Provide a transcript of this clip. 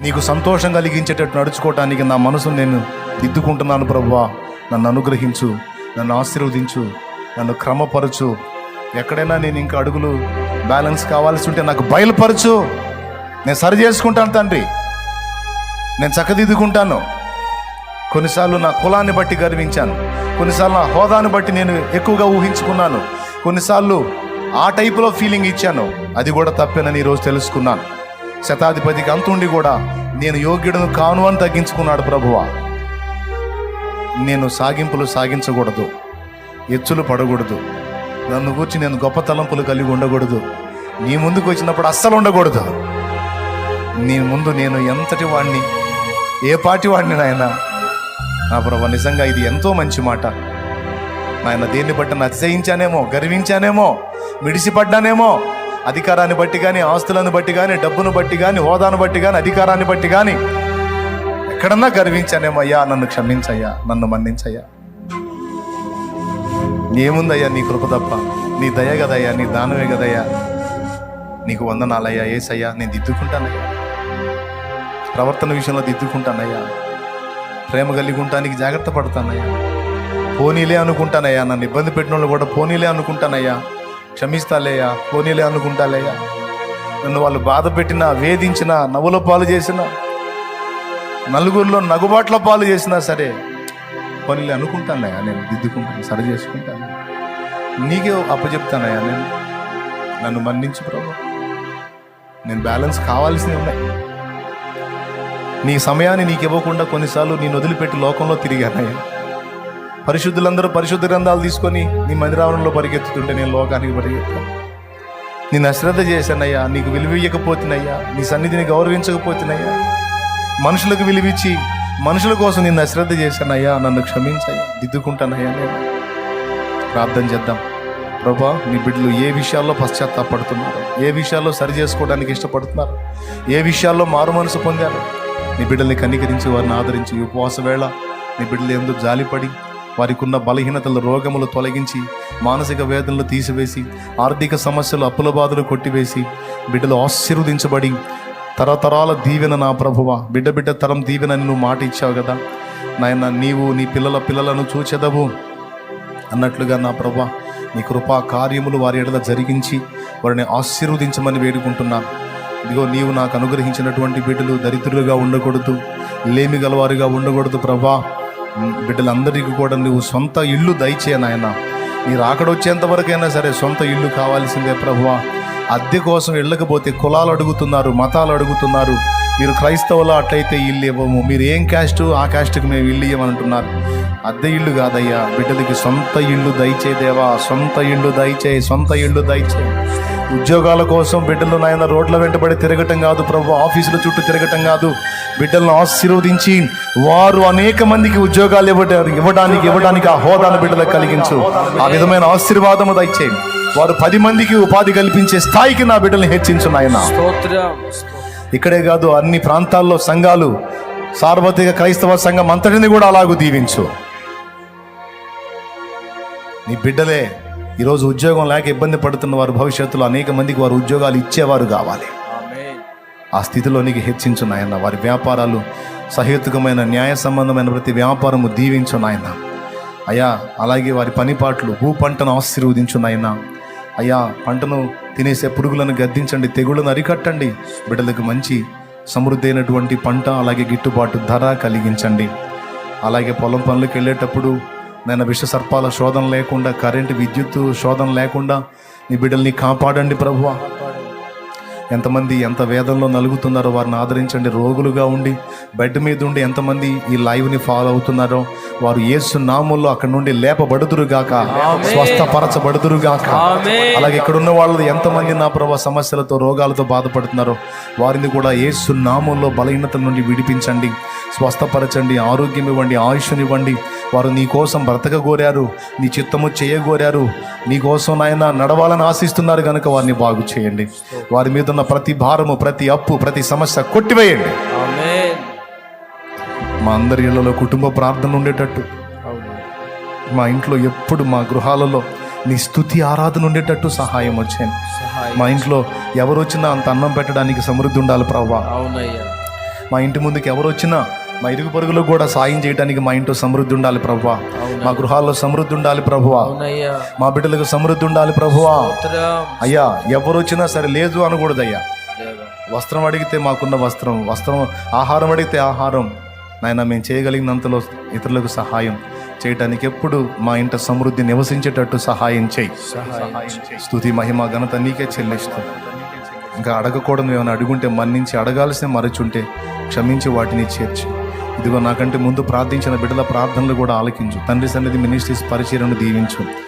నీకు సంతోషం కలిగించేటట్టు నడుచుకోవటానికి నా మనసును నేను దిద్దుకుంటున్నాను ప్రభువా. నన్ను అనుగ్రహించు నన్ను ఆశీర్వదించు నన్ను క్రమపరచు. ఎక్కడైనా నేను ఇంకా అడుగులు బ్యాలెన్స్ కావాల్సి ఉంటే నాకు బయలుపరచు. నేను సరి చేసుకుంటాను తండ్రి. నేను చక్కదిద్దుకుంటాను. కొన్నిసార్లు నా కులాన్ని బట్టి గర్వించాను. కొన్నిసార్లు నా హోదాను బట్టి నేను ఎక్కువగా ఊహించుకున్నాను. కొన్నిసార్లు ఆ టైపులో ఫీలింగ్ ఇచ్చాను. అది కూడా తప్పేనని ఈరోజు తెలుసుకున్నాను. శతాధిపతికి అంతుండి కూడా నేను యోగ్యుడును కాను అని తగ్గించుకున్నాడు ప్రభువా. నేను సాగింపులు సాగించకూడదు ఎచ్చులు పడకూడదు నన్ను కూర్చి నేను గొప్ప తలంపులు కలిగి ఉండకూడదు నీ ముందుకు వచ్చినప్పుడు అస్సలు ఉండకూడదు. నీ ముందు నేను ఎంతటి వాడిని ఏ పాటి వాడిని నాయన? నా ప్రభు నిజంగా ఇది ఎంతో మంచి మాట. నాయన దేన్ని బట్టి నన్ను అతిశయించానేమో గర్వించానేమో మిడిసిపడ్డానేమో అధికారాన్ని బట్టి కానీ ఆస్తులను బట్టి కానీ డబ్బును బట్టి కానీ హోదాను బట్టి కానీ అధికారాన్ని బట్టి కానీ ఎక్కడన్నా గర్వించానేమయ్యా? నన్ను క్షమించయ్యా నన్ను మన్నించయ్యా. ఏముందయ్యా నీ కృప తప్ప? నీ దయ కదయ్యా నీ దానమే కదయ్యా. నీకు వందనాలయ్యా ఏసయ్యా నేను దిద్దుకుంటానయ్యా. ప్రవర్తన విషయంలో దిద్దుకుంటానయ్యా. ప్రేమ కలిగి ఉండటానికి జాగ్రత్త పడతానయ్యా. పోనీలే అనుకుంటానయ్యా నన్ను ఇబ్బంది పెట్టిన వాళ్ళు కూడా పోనీలే అనుకుంటానయ్యా. క్షమిస్తాలేయా పోనీలే అనుకుంటాలేయా నన్ను వాళ్ళు బాధ పెట్టినా వేధించిన నవ్వుల పాలు చేసిన నలుగురిలో నగుబాట్ల పాలు చేసినా సరే పోనీలే అనుకుంటానయ్యా నేను దిద్దుకుంటాను సరి చేసుకుంటాను. నీకే అప్పచెప్తానయ్యా నేను. నన్ను మన్నించు ప్రభు. నేను బ్యాలెన్స్ కావాల్సింది ఉన్నాయి. నీ సమయాన్ని నీకు ఇవ్వకుండా కొన్నిసార్లు నేను వదిలిపెట్టి లోకంలో తిరిగానయ్యా. పరిశుద్ధులందరూ పరిశుద్ధ గ్రంథాలు తీసుకొని నీ మందిరావరణంలో పరిగెత్తుతుంటే నేను లోకానికి పరిగెత్తాను నేను అశ్రద్ధ చేశానయ్యా నీకు విలువయ్యకపోతున్నాయ్యా నీ సన్నిధిని గౌరవించకపోతున్నాయ్యా. మనుషులకు విలువిచ్చి మనుషుల కోసం నిన్ను అశ్రద్ధ చేశానయ్యా నన్ను క్షమించయ్యా దిద్దుకుంటానయ్యా నేను. ప్రార్థన చేద్దాం. ప్రభా నీ బిడ్డలు ఏ విషయాల్లో పశ్చాత్తాపడుతున్నారు? ఏ విషయాల్లో సరి చేసుకోవడానికి ఇష్టపడుతున్నారు? ఏ విషయాల్లో మారు మనసు పొందారు? నీ బిడ్డల్ని కనికరించి వారిని ఆదరించి ఉపవాస వేళ నీ బిడ్డలు ఎందుకు జాలిపడి వారికి ఉన్న బలహీనతలు రోగములు తొలగించి మానసిక వేదనలు తీసివేసి ఆర్థిక సమస్యలు అప్పుల బాధలు కొట్టివేసి బిడ్డలు ఆశీర్వదించబడి తరతరాల దీవెన నా ప్రభువ బిడ్డ బిడ్డ తరం దీవెన నువ్వు మాట ఇచ్చావు కదా. నాయన నీవు నీ పిల్లల పిల్లలను చూచెదవు అన్నట్లుగా నా ప్రభా నీ కృపా కార్యములు వారి ఎడల జరిగించి వారిని ఆశీర్వదించమని వేడుకుంటున్నాను ఇదిగో నీవు నాకు అనుగ్రహించినటువంటి బిడ్డలు దరిద్రులుగా ఉండకూడదు లేమి గలవారుగా ఉండకూడదు ప్రభా బిడ్డలందరికీ కూడా నువ్వు సొంత ఇల్లు దయచే నాయన. నీ రాకడ వరకైనా సరే సొంత ఇల్లు కావాల్సిందే ప్రభువా. అద్దె కోసం వెళ్ళకపోతే కులాలు అడుగుతున్నారు మతాలు అడుగుతున్నారు. మీరు క్రైస్తవులు అట్లయితే ఇల్లు ఇవ్వము. మీరు ఏం క్యాస్ట్? ఆ క్యాస్ట్కి మేము ఇల్లు ఇవ్వమంటున్నారు. అద్దె ఇల్లు కాదయ్యా బిడ్డలకి సొంత ఇల్లు దయచే దేవా. సొంత ఇల్లు దయచే సొంత ఇల్లు దయచే ఉద్యోగాల కోసం బిడ్డలు నాయన రోడ్ల వెంటబడి తిరగటం కాదు ప్రభు ఆఫీసుల చుట్టూ తిరగటం కాదు. బిడ్డలను ఆశీర్వదించి వారు అనేక మందికి ఉద్యోగాలు ఇవ్వట ఇవ్వడానికి ఇవ్వడానికి ఆ హోదాను బిడ్డలకు కలిగించు. ఆ విధమైన ఆశీర్వాదము దయచేయి. వారు పది మందికి ఉపాధి కల్పించే స్థాయికి నా బిడ్డల్ని హెచ్చించు నాయన. ఇక్కడే కాదు అన్ని ప్రాంతాల్లో సంఘాలు సార్వత్రిక క్రైస్తవ సంఘం అంతటిని కూడా అలాగూ దీవించు. నీ బిడ్డలే ఈరోజు ఉద్యోగం లేక ఇబ్బంది పడుతున్న వారు భవిష్యత్తులో అనేక మందికి వారు ఉద్యోగాలు ఇచ్చేవారు కావాలి. ఆ స్థితిలోనికి హెచ్చించు నాయన వారి వ్యాపారాలు సహేతుకమైన న్యాయ సంబంధమైన ప్రతి వ్యాపారము దీవించు నాయన అయ్యా అలాగే వారి పనిపాట్లు భూ పంటను ఆశీర్వదించు నాయన అయ్యా పంటను తినేసే పురుగులను గద్దించండి తెగుళ్ళను అరికట్టండి. బిడ్డలకు మంచి సమృద్ధి అయినటువంటి పంట అలాగే గిట్టుబాటు ధర కలిగించండి. అలాగే పొలం పనులకు వెళ్ళేటప్పుడు నేను విష సర్పాల శోధన లేకుండా కరెంటు విద్యుత్ శోధన లేకుండా నీ బిడ్డల్ని కాపాడండి ప్రభువా. ఎంతమంది ఎంత వేదంలో నలుగుతున్నారో వారిని ఆదరించండి రోగులుగా ఉండి బెడ్ మీద ఉండి ఎంతమంది ఈ లైవ్ని ఫాలో అవుతున్నారో వారు యేసు నామంలో అక్కడ నుండి లేపబడుదురుగాక స్వస్థపరచబడుదురుగాక. అలాగే ఇక్కడ ఉన్న వాళ్ళు ఎంతమంది నా ప్రభా సమస్యలతో రోగాలతో బాధపడుతున్నారో వారిని కూడా యేసు నామంలో బలహీనతల నుండి విడిపించండి స్వస్థపరచండి ఆరోగ్యం ఇవ్వండి ఆయుష్నివ్వండి వారు నీ కోసం బ్రతక కోరారు నీ చిత్తము చేయగోరారు. నీ కోసం నాయన నడవాలని ఆశిస్తున్నారు కనుక వారిని బాగు చేయండి. వారి మీద ఉన్న ప్రతి భారము ప్రతి అప్పు ప్రతి సమస్య కొట్టివేయండి. మా అందరి ఇళ్ళలో కుటుంబ ప్రార్థన ఉండేటట్టు. మా ఇంట్లో ఎప్పుడు మా గృహాలలో నీ స్థుతి ఆరాధన ఉండేటట్టు సహాయం వచ్చాను. మా ఇంట్లో ఎవరు వచ్చినా అంత అన్నం పెట్టడానికి సమృద్ధి ఉండాలి ప్రవ్వా. మా ఇంటి ముందుకు ఎవరు వచ్చినా మా ఇరుగు పొరుగులకు కూడా సాయం చేయడానికి మా ఇంట్లో సమృద్ధి ఉండాలి ప్రభువా. మా గృహాల్లో సమృద్ధి ఉండాలి ప్రభువా. మా బిడ్డలకు సమృద్ధి ఉండాలి ప్రభువా. అయ్యా ఎవరు వచ్చినా సరే లేదు అనకూడదయ్యా. దేవా. వస్త్రం అడిగితే మాకున్న వస్త్రం వస్త్రం ఆహారం అడిగితే ఆహారం. నాయన మేము చేయగలిగినంతలో ఇతరులకు సహాయం చేయటానికి ఎప్పుడు మా ఇంట సమృద్ధి నివసించేటట్టు సహాయం చేయి. స్తుతి మహిమ ఘనత నీకే చెల్లిస్తూ. ఇంకా అడగకూడదు ఏమైనా అడుగుంటే మన్నించి అడగాల్సిన మరచుంటే క్షమించి వాటిని చేర్చి. ఇదిగో నాకంటే ముందు ప్రార్థించిన బిడ్డల ప్రార్థనలు కూడా ఆలకించు. తండ్రి సన్నిధి మినిస్ట్రీస్ పరిచయను దీవించు.